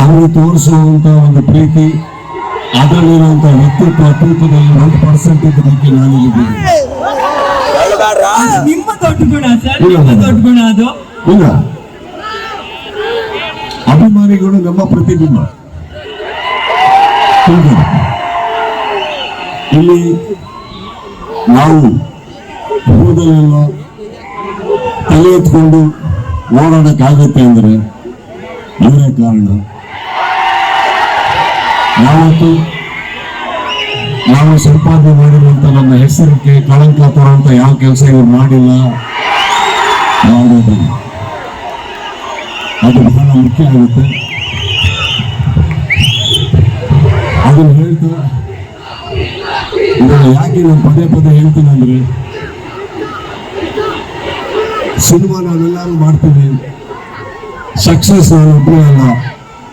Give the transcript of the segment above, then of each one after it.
ಅವರು ತೋರಿಸುವಂತ ಒಂದು ಪ್ರೀತಿ ಅದರಲ್ಲಿರುವಂತ ವ್ಯಕ್ತಿತ್ವ ತೂಕದಲ್ಲಿ ಒಂದು ಇದ್ದ ಬಗ್ಗೆ ನಾನು ಇಲ್ಲಿದ್ದೀನಿ ಅದು ನಿಮ್ಮ ದೊಡ್ಡ ಗುಣ ಸರ್? ನಿಮ್ಮ ದೊಡ್ಡ ಗುಣ ಅದು? ಇಲ್ಲ. ಅಭಿಮಾನಿಗಳು ನಮ್ಮ ಪ್ರತಿಬಿಂಬ. ಇಲ್ಲಿ ನಾವು ಹೋದಲ್ಲೆಲ್ಲ ತಲೆ ಎತ್ಕೊಂಡು ಓಡಾಡಕ್ಕಾಗತ್ತೆ ಅಂದ್ರೆ ಇವರೇ ಕಾರಣ ಯಾವತ್ತು ನಾವು ಸಂಪಾದನೆ ಮಾಡಿರುವಂತ ನನ್ನ ಹೆಸರಿಗೆ ಕಳಂಕ ತರುವಂತ ಯಾವ ಕೆಲಸ ಇವ್ರು ಮಾಡಿಲ್ಲ ಯಾವುದಿಲ್ಲ ಅದು ಬಹಳ ಮುಖ್ಯ ಆಗುತ್ತೆ ಅದನ್ನು ಹೇಳ್ತಾ, ಇದನ್ನು ಯಾಕೆ ನಾನು ಪದೇ ಪದೇ ಹೇಳ್ತೀನಿ ಅಂದ್ರೆ ಸಿನಿಮಾ ನಾವೆಲ್ಲರೂ ಮಾಡ್ತೀವಿ. ಸಕ್ಸಸ್ ನಾನೊಬ್ಬರೇ ಅಲ್ಲ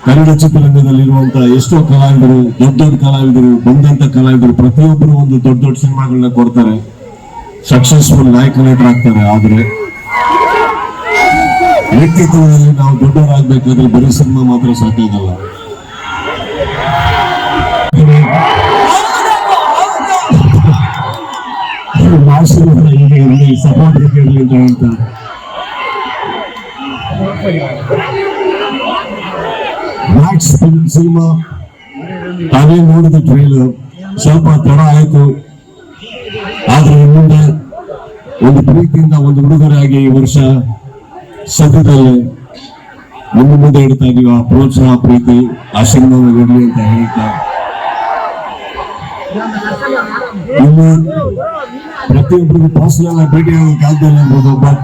ಕನ್ನಡ ಚಿತ್ರರಂಗದಲ್ಲಿರುವಂತಹ ಎಷ್ಟೋ ಕಲಾವಿದರು, ದೊಡ್ಡ ದೊಡ್ಡ ಕಲಾವಿದರು, ಬಂದಂತ ಕಲಾವಿದರು, ಪ್ರತಿಯೊಬ್ಬರು ಒಂದು ದೊಡ್ಡ ದೊಡ್ಡ ಸಿನಿಮಾಗಳನ್ನ ಕೊಡ್ತಾರೆ. ಸಕ್ಸಸ್ಫುಲ್ ನಾಯಕ ನಟರಾಗ್ತಾರೆ ಆದ್ರೆ ವ್ಯಕ್ತಿತ್ವದಲ್ಲಿ ನಾವು ದೊಡ್ಡವರಾಗಬೇಕಾದ್ರೆ ಬರೀ ಸಿನಿಮಾ ಮಾತ್ರ ಸಾಕಾಗಲ್ಲ. ಸಪೋರ್ಟ್ ಇರಲಿ ಅಂತ ಮ್ಯಾಕ್ಸ್ ಸಿನಿಮಾ ತಾವೇ ನೋಡಿದ ಟ್ರೈಲರ್ ಸ್ವಲ್ಪ ತಡ ಆಯಿತು. ಆದ್ರೆ ಮುಂದೆ ಒಂದು ಪ್ರೀತಿಯಿಂದ ಒಂದು ಉಡುಗೊರೆಯಾಗಿ ಈ ವರ್ಷ ಸದ್ಯದಲ್ಲಿ ನಿಮ್ಮ ಮುಂದೆ ಇಡ್ತಾ ಇದೀವಿ, ಆ ಪ್ರೋತ್ಸಾಹ, ಪ್ರೀತಿ ಆಶೀರ್ವಾದ ಇರಲಿ ಅಂತ ಹೇಳ್ತಾ ಪ್ರತಿಯೊಬ್ಬರಿಗೂ ಆಗಿ ಭೇಟಿ ಆಗಕ್ಕಾಗ್ದಲ್ಲ ಅನ್ಬೋದು ಬಟ್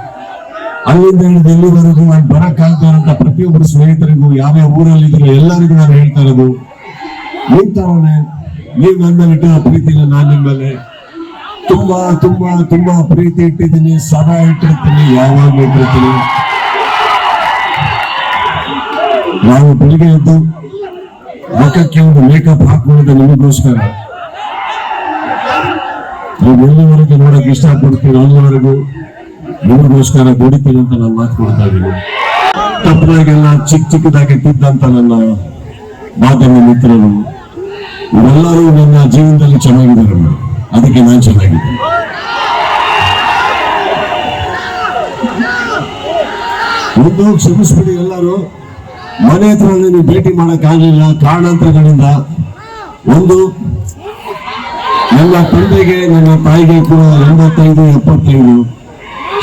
ಅಲ್ಲಿಂದ ಹಿಡಿದು ಇಲ್ಲಿವರೆಗೂ ನಾನು ಬರಕ್ಕಾಗ್ದಾರಂತ ಪ್ರತಿಯೊಬ್ಬರು ಸ್ನೇಹಿತರಿಗೂ ಯಾವ್ಯಾವ ಊರಲ್ಲಿ ಇದ್ರು ಎಲ್ಲರಿಗೂ ನಾನು ಹೇಳ್ತಾ ಇರೋದು ತರನೇ ನೀವು ನನ್ನ ಇಟ್ಟಿರೋ ಪ್ರೀತಿನ ನಾನು ನಿಮ್ಮಲ್ಲಿ ಮೇಲೆ ತುಂಬಾ ತುಂಬಾ ತುಂಬಾ ಪ್ರೀತಿ ಇಟ್ಟಿದ್ದೀನಿ ಸದಾ ಇಟ್ಟಿರ್ತೀನಿ ಯಾವಾಗ ಇಟ್ಟಿರ್ತೀನಿ. ನಾವು ಬೆಳಿಗ್ಗೆ ಎದ್ದು ಮುಖಕ್ಕೆ ಒಂದು ಮೇಕಪ್ ಹಾಕೊಳ್ಳೋದು ನಿಮಗೋಸ್ಕರ. ನೀವು ಎಲ್ಲಿವರೆಗೂ ನೋಡಕ್ ಇಷ್ಟಪಡ್ತೀರೋ ಅಲ್ಲಿವರೆಗೂ ನಿಮಗೋಸ್ಕರ ದುಡಿತೀನಿ ಅಂತ ನಾನು ಮಾತು ಕೊಡ್ತಾ ಇದ್ದೀನಿ ತಪ್ಪದಾಗೆಲ್ಲ ಚಿಕ್ಕ ಚಿಕ್ಕದಾಗಿ ತಿದ್ದಂತ ನನ್ನ ಮಾಧ್ಯಮ ಮಿತ್ರರು, ಇವರೆಲ್ಲರೂ ನನ್ನ ಜೀವನದಲ್ಲಿ ಚೆನ್ನಾಗಿದ್ದಾರೆ ಅದಕ್ಕೆ ನಾನು ಚೆನ್ನಾಗಿದ್ದೀನಿ. ಒಂದು ಕ್ಷಮಿಸ್ಬಿಡಿ ಎಲ್ಲರೂ. ಮನೆ ಹತ್ರ ನೀವು ಭೇಟಿ ಮಾಡಕ್ ಕಾರಣಾಂತರಗಳಿಂದ ಒಂದು, ನನ್ನ ತಂದೆಗೆ, ನನ್ನ ತಾಯಿಗೆ ಕೂಡ ಎಂಬತ್ತೈದು, ಎಪ್ಪತ್ತೈದು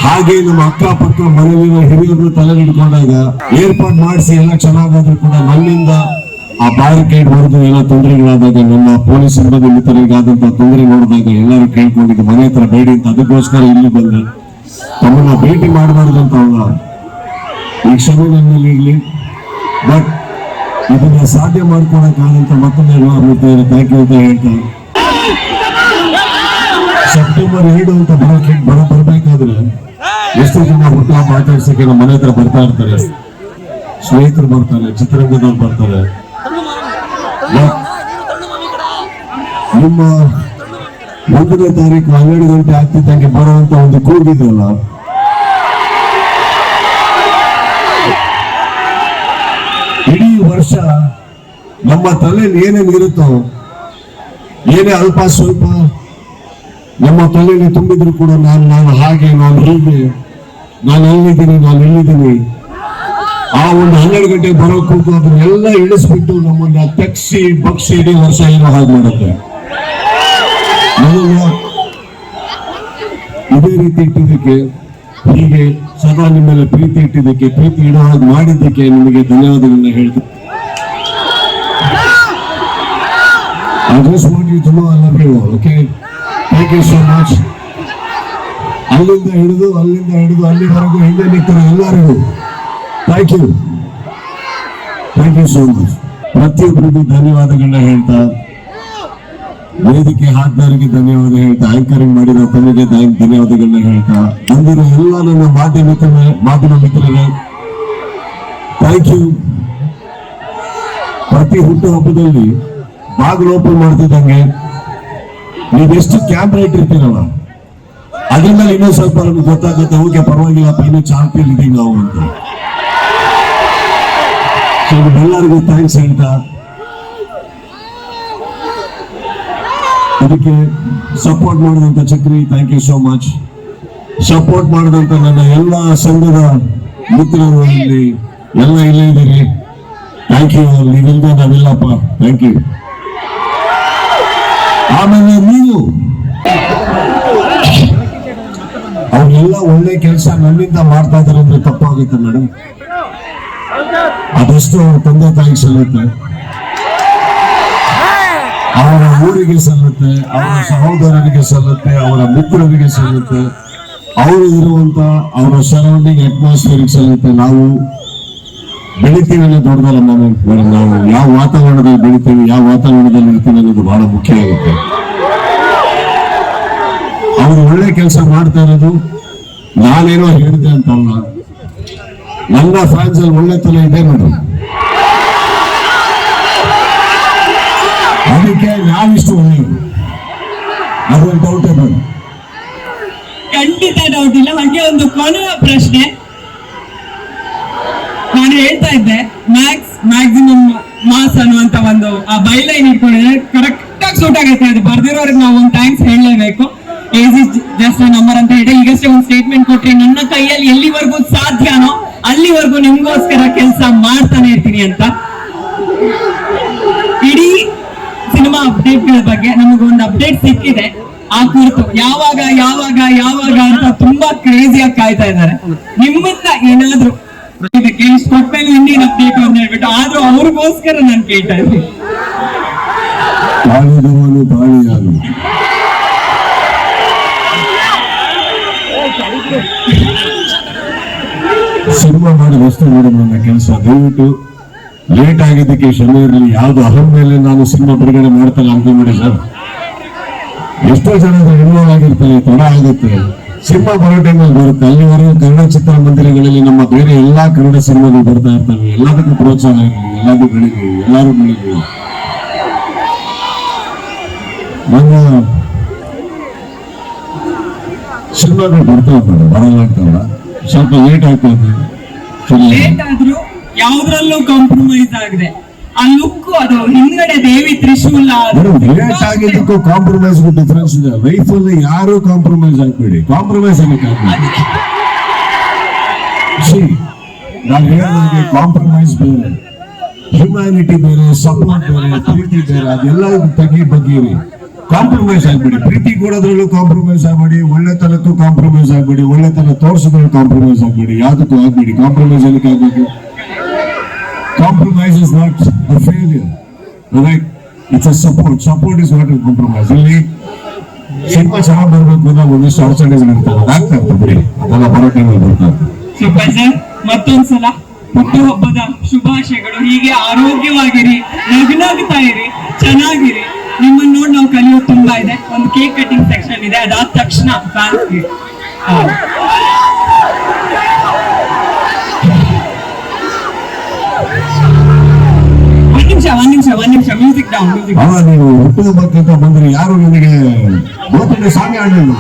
ಹಾಗೆ ನಮ್ಮ ಅಕ್ಕಪಕ್ಕ ಮನೆಯಲ್ಲಿರೋ ಹಿರಿಯರು ತಲೆ ಹಿಡ್ಕೊಂಡಾಗ ಏರ್ಪಾಟ್ ಮಾಡಿಸಿ ಎಲ್ಲ ಚೆನ್ನಾಗಾದ್ರೂ ಕೂಡ ನಮ್ಮಿಂದ ಆ ಬ್ಯಾರಿಕೇಡ್ ಹೊಡೆದು ಎಲ್ಲ ತೊಂದರೆಗಳಾದಾಗ ನಮ್ಮ ಪೊಲೀಸ್ ಸಿಬ್ಬಂದಿ ಮಿತ್ರರಿಗಾದಂತ ತೊಂದರೆ ನೋಡಿದಾಗ ಎಲ್ಲರೂ ಕೇಳ್ಕೊಂಡಿದ್ದು, ಮನೆ ಹತ್ರ ಬೇಡಿ ಅಂತ ಅದಕ್ಕೋಸ್ಕರ ಇಲ್ಲಿ ಬಂದೆ. ತಮ್ಮನ್ನ ಭೇಟಿ ಮಾಡಬಾರ್ದು ಅಂತ ಅವ್ರ ಈ ಕ್ಷಮೆ ನನ್ನಲ್ಲಿ ಇರ್ಲಿ. ಬಟ್ ಇದನ್ನ ಸಾಧ್ಯ ಮಾಡ್ಕೊಳಕ್ಕಾದಂತ ಮತ್ತೊಂದು ಎಲ್ಲ ಥ್ಯಾಂಕ್ ಯು ಅಂತ ಹೇಳ್ತಾರೆ ಸೆಪ್ಟೆಂಬರ್ ಎರಡು ಅಂತ ಬರೋಕೆ ಬರ ಬರ್ಬೇಕಾದ್ರೆ ಎಷ್ಟೋ ಜನ ಹುಟ್ಟುಹಬ್ಬ ಮಾತಾಡ್ಸಕ್ಕೆ ನಮ್ಮ ಮನೆ ಹತ್ರ ಬರ್ತಾ ಇರ್ತಾರೆ? ಸ್ನೇಹಿತರು ಬರ್ತಾರೆ, ಚಿತ್ರರಂಗದವ್ರು ಬರ್ತಾರೆ. ನಿಮ್ಮ ಒಂದನೇ ತಾರೀಕು ಹನ್ನೆರಡು ಗಂಟೆ ಆಗ್ತಿದ್ದಂಗೆ ಬರುವಂತ ಒಂದು ಕೂಗಿದ್ರಲ್ಲ ಇಡೀ ವರ್ಷ ನಮ್ಮ ತಲೆಯಲ್ಲಿ ಏನೇನು ಇರುತ್ತೋ, ಏನೇ ಅಲ್ಪ ಸ್ವಲ್ಪ ನಮ್ಮ ತಲೆಯಲ್ಲಿ ತುಂಬಿದ್ರು ಕೂಡ ನಾನು ನಾನು ಹಾಗೆ, ನಾನು ಹೀಗೆ. ನಾನು ಅಲ್ಲಿದ್ದೀನಿ, ನಾನು ಇಲ್ಲಿದ್ದೀನಿ. ಆ ಒಂದು ಹನ್ನೆರಡು ಗಂಟೆ ಬರೋ ಕೂತು ಅದನ್ನೆಲ್ಲ ಇಳಿಸ್ಬಿಟ್ಟು ನಮ್ಮನ್ನ ತೆಗ್ಸಿ, ಬಗ್ಸಿ ಇಡೀ ವರ್ಷ ಏನೋ ಹಾಗೆ ಮಾಡುತ್ತೆ. ಇದೇ ರೀತಿ ಇಟ್ಟಿದ್ದಕ್ಕೆ, ಹೀಗೆ ಸದಾ ನಿಮ್ಮೆಲ್ಲ ಪ್ರೀತಿ ಇಟ್ಟಿದ್ದಕ್ಕೆ, ಪ್ರೀತಿ ಇಡೋ ಹಾಗೆ ಮಾಡಿದ್ದಕ್ಕೆ ನಿಮಗೆ ಧನ್ಯವಾದಗಳನ್ನ ಹೇಳ್ತೀನಿ. I just want you okay? Thank you so much ಅಲ್ಲಿಂದ ಹಿಡಿದು ಅಲ್ಲಿಂದ ಹಿಡಿದು, ಅಲ್ಲಿವರೆಗೂ ಹಿಂದೆ ನಿಂತಿರೋ ಎಲ್ಲರಿಗೂ thank you thank you so much ಪ್ರತಿಯೊಬ್ಬರಿಗೂ ಧನ್ಯವಾದಗಳನ್ನ ಹೇಳ್ತಾ, ವೇದಿಕೆ ಹಾಕ್ದವರಿಗೆ ಧನ್ಯವಾದ ಹೇಳ್ತಾ ಆಂಕರಿಂಗ್ ಮಾಡಿರೋ ತಮಗೆ ಧನ್ಯ- ಧನ್ಯವಾದಗಳನ್ನ ಹೇಳ್ತಾ ಅಂದಿರೋ ಎಲ್ಲ ನನ್ನ ಮಾಧ್ಯಮ ಮಾಧ್ಯಮ ಮಿತ್ರರೇ ಥ್ಯಾಂಕ್ ಯು ಪ್ರತಿ ಹುಟ್ಟು ಹಬ್ಬದಲ್ಲಿ ಬಾಗಿಲು ಓಪನ್ ಮಾಡ್ತಿದ್ದಂಗೆ ನೀವೆಷ್ಟು ರೈಟ್ ಇರ್ತೀರಲ್ಲ? ಅದ್ರ ಮೇಲೆ ಇನ್ನೂ ಸ್ವಲ್ಪ ನಮ್ಗೆ ಗೊತ್ತಾಗುತ್ತೆ, ಓಕೆ ಪರವಾಗಿಲ್ಲಪ್ಪ ಇನ್ನೂ ಚಾಂಪಿಯನ್ ಇದೀವಿ ನಾವು ಅಂತ. ಎಲ್ಲರಿಗೂ ಥ್ಯಾಂಕ್ಸ್ ಹೇಳ್ತಾ. ಅದಕ್ಕೆ ಸಪೋರ್ಟ್ ಮಾಡಿದಂತ Chakri thank you so much support ಮಾಡಿದಂತ ನನ್ನ ಎಲ್ಲ ಸಂಘದ ಮಿತ್ರರು ಇಲ್ಲಿ, ಎಲ್ಲ ಇಲ್ಲೇ ಇದ್ದೀರಿ. ಥ್ಯಾಂಕ್ ಯು ನೀವಿಲ್ಲದೆ ನಾವಿಲ್ಲಪ್ಪ. ಥ್ಯಾಂಕ್ ಯು ಆಮೇಲೆ ನೀವು. ಅವ್ರೆಲ್ಲ ಒಳ್ಳೆ ಕೆಲಸ ನನ್ನಿಂದ ಮಾಡ್ತಾ ಇದಾರೆ ಅಂದ್ರೆ ತಪ್ಪಾಗುತ್ತೆ, ಮೇಡಮ್. ಅದೆಷ್ಟು ಅವ್ರ ತಂದೆ ತಾಯಿಗೆ ಸಲ್ಲುತ್ತೆ ಅವರ ಊರಿಗೆ ಸಲ್ಲುತ್ತೆ ಅವರ ಸಹೋದರರಿಗೆ ಸಲ್ಲುತ್ತೆ ಅವರ ಮಿತ್ರರಿಗೆ ಸಲ್ಲುತ್ತೆ ಅವರು ಇರುವಂತ ಅವರ ಸರೌಂಡಿಂಗ್ ಅಟ್ಮಾಸ್ಫಿಯರ್ ಸಲ್ಲುತ್ತೆ ನಾವು ಬೆಳಿತೀವಿ ಅನ್ನೋದು ದೊಡ್ಡದಲ್ಲ ನಾನು ನಾವು ಯಾವ ವಾತಾವರಣದಲ್ಲಿ ಬೆಳಿತೀವಿ, ಯಾವ ವಾತಾವರಣದಲ್ಲಿ ಇರ್ತೀವಿ ಅನ್ನೋದು ಬಹಳ ಮುಖ್ಯ ಆಗುತ್ತೆ. ಅವರು ಒಳ್ಳೆ ಕೆಲಸ ಮಾಡ್ತಾ ಇರೋದು ನಾನೇನೋ ಹೇಳಿದೆ ಅಂತಲ್ಲ. ನನ್ನ ಫ್ಯಾನ್ಸ್ ಅಲ್ಲಿ ತಲೆ ಇದೆ ನೋಡ್ರಿ ಅದಕ್ಕೆ ನಾವಿಷ್ಟು ಒಳ್ಳೆಯದು ಅದೊಂದು ಡೌಟ್ ಅದು ಖಂಡಿತ ಡೌಟ್ ಇಲ್ಲ. ಹಾಗೆ ಒಂದು ಕೊನೆಯ ಪ್ರಶ್ನೆ. ನಾನು ಹೇಳ್ತಾ ಇದ್ದೆ ಮ್ಯಾಕ್ಸ್ ಮ್ಯಾಕ್ಸಿಮಮ್ ಮಾಸ್ ಅನ್ನುವಂತ ಒಂದು ಆ ಬೈಲೈನ್ ಇಟ್ಕೊಂಡಿದ್ರೆ ಕರೆಕ್ಟ್ ಆಗಿ ಸೂಟ್ ಆಗೈತೆ ಅದು ಬರ್ದಿರೋರಿಗೆ ನಾವು ಒಂದು ಥ್ಯಾಂಕ್ಸ್ ಹೇಳಲೇಬೇಕು. ಏಜ್ ಇಸ್ ಜಸ್ಟ್ ನಂಬರ್ ಅಂತ ಹೇಳಿ ಈಗಷ್ಟೇ ಒಂದು ಸ್ಟೇಟ್ಮೆಂಟ್ ಕೊಟ್ರಿ ನನ್ನ ಕೈಯಲ್ಲಿ ಎಲ್ಲಿವರೆಗೂ ಸಾಧ್ಯನೋ, ಅಲ್ಲಿವರೆಗೂ ನಿಮ್ಗೋಸ್ಕರ ಕೆಲಸ ಮಾಡ್ತಾನೆ ಇರ್ತೀನಿ ಅಂತ. ಇಡೀ ಸಿನಿಮಾ ಅಪ್ಡೇಟ್ಗಳ ಬಗ್ಗೆ ನಮಗೊಂದು ಅಪ್ಡೇಟ್ ಸಿಕ್ಕಿದೆ. ಆ ಕುರಿತು ಯಾವಾಗ ಯಾವಾಗ ಯಾವಾಗ ಅಂತ ತುಂಬಾ ಕ್ರೇಜಿಯಾಗಿ ಕಾಯ್ತಾ ಇದ್ದಾರೆ. ನಿಮ್ಮಿಂದ ಏನಾದ್ರೂ ಅಪ್ಡೇಟ್ ಅಂತ ಹೇಳ್ಬಿಟ್ಟು, ಆದ್ರೂ ಅವ್ರಿಗೋಸ್ಕರ ನಾನು ಕೇಳ್ತಾ ಇದ್ದೀನಿ ಸಿನಿಮಾ ವಸ್ತು ಮೇಡಮ್ ನನ್ನ ಕೆಲಸ. ದಯವಿಟ್ಟು ಲೇಟ್ ಆಗಿದ್ದಕ್ಕೆ ಕ್ಷಮೆ ಇರಲಿ. ಯಾವ್ದು ಅಹಂ ಮೇಲೆ ನಾನು ಸಿನಿಮಾ ಬಿಡುಗಡೆ ಮಾಡ್ತಲ್ಲ ಅನ್ಕೊಂಬಿಡಿ ಸರ್. ಎಷ್ಟೋ ಜನ ಇನ್ವಾಲ್ವ್ ಆಗಿರ್ತಾರೆ ತಡ ಆಗುತ್ತೆ. ಸಿನಿಮಾ ಬರೋ ಟೈಮಲ್ಲಿ ಬರುತ್ತೆ. ಅಲ್ಲಿವರೆಗೂ ಕನ್ನಡ ಚಿತ್ರಮಂದಿರಗಳಲ್ಲಿ ನಮ್ಮ ಬೇರೆ ಎಲ್ಲಾ ಕನ್ನಡ ಸಿನಿಮಾಗಳು ಬರ್ತಾ ಇರ್ತವೆ. ಎಲ್ಲದಕ್ಕೂ ಪ್ರೋತ್ಸಾಹ ಇರಲಿ ಎಲ್ಲದೂ ಬೆಳಿಲಿ ಎಲ್ಲರೂ ಬೆಳಿಲಿ ನನ್ನ ಸಿನಿಮಾಗಳು ಬರ್ತಾ ಇರ್ತಾರೆ ಬರಲ್ಲ ಸ್ವಲ್ಪ ಲೇಟ್ ಆಗ್ತಾ ಆದ್ರೂ ಯಾವ್ದ್ರಲ್ಲೂ ಕಾಂಪ್ರಮೈಸ್ ಆಗಿದೆ. ಆ ಲುಕ್ ಅದು ಹಿಂದ್ಗಡೆ ದೇವಿ ತ್ರಿಶೂಲ ಲೇಟ್ ಆಗಿದ್ದಕ್ಕೂ ಕಾಂಪ್ರಮೈಸ್ ಡಿಫ್ರೆನ್ಸ್ ಇದೆ. ಲೈಫ್ ಅಲ್ಲಿ ಯಾರು ಕಾಂಪ್ರಮೈಸ್ ಆಗ್ಬೇಡಿ. ಕಾಂಪ್ರಮೈಸ್ See, ನಾನು ಹೇಳಿದಂಗೆ ಕಾಂಪ್ರಮೈಸ್ ಬೇರೆ. ಹ್ಯುಮ್ಯಾನಿಟಿ ಬೇರೆ ಸಪೋರ್ಟ್ ಬೇರೆ ಪ್ರೀತಿ ಬೇರೆ ಅದೆಲ್ಲ ತಗ್ಗಿ ಬಗ್ಗಿರಿ. ಕಾಂಪ್ರಮೈಸ್ ಆಗ್ಬೇಡಿ. ಪ್ರೀತಿ ಕೊಡೋದ್ರಲ್ಲೂ ಕಾಂಪ್ರಮೈಸ್ ಆಗ್ಬೇಡಿ ಒಳ್ಳೆತನಕ್ಕೂ ಕಾಂಪ್ರಮೈಸ್ ಆಗ್ಬೇಡಿ ಒಳ್ಳೆತನ ತೋರಿಸೋದ್ರಲ್ಲಿ ಕಾಂಪ್ರಮೈಸ್ ಆಗ್ಬೇಡಿ. ಯಾವುದಕ್ಕೂ ಆಗ್ಬೇಡಿ. ಕಾಂಪ್ರಮೈಸ್ ಏನಕ್ಕೆ ಆಗ್ಬೇಕು? Compromise is not a failure right it's a support support is not a compromise ಇಲ್ಲಿ ಸಿನಿಮಾ ಚೆನ್ನಾಗಿ ಬರ್ಬೇಕು ಅನ್ನೋ ಒಂದಿಷ್ಟು ಅಡಚಣೆಗಳು ಇರ್ತವೆ ಅದಾಗ್ತಾ ಇರ್ತದೆ ಅದೆಲ್ಲ ಬರೋ ಟೈಮಲ್ಲಿ ಬರ್ತಾ ಇರ್ತದೆ ಸೂಪರ್ ಸರ್ ಮತ್ತೊಂದ್ಸಲ ಹುಟ್ಟುಹಬ್ಬದ ಶುಭಾಶಯಗಳು. ಹೀಗೆ ಆರೋಗ್ಯವಾಗಿರಿ ನಗ್ನಾಗ್ತಾ ಇರಿ ಚೆನ್ನಾಗಿರಿ. ನಿಮ್ಮನ್ನ ನೋಡಿ ನಾವು ಕಲಿಯೋದು ತುಂಬಾ ಇದೆ. ಒಂದು ಕೇಕ್ ಕಟಿಂಗ್ ಸೆಕ್ಷನ್ ಇದೆ. ಅದಾದ ತಕ್ಷಣ ಫ್ಯಾನ್ಸ್ಗೆ ನಿಮಿಷ ಒಂದ್ ನಿಮಿಷ ಮ್ಯೂಸಿಕ್ ಡೌನ್ ಬಂದ್ರೆ ಯಾರು ನನಗೆ ಗೋಪಿನ ಸಾಂಗ್ ಆಡಲಿಲ್ಲ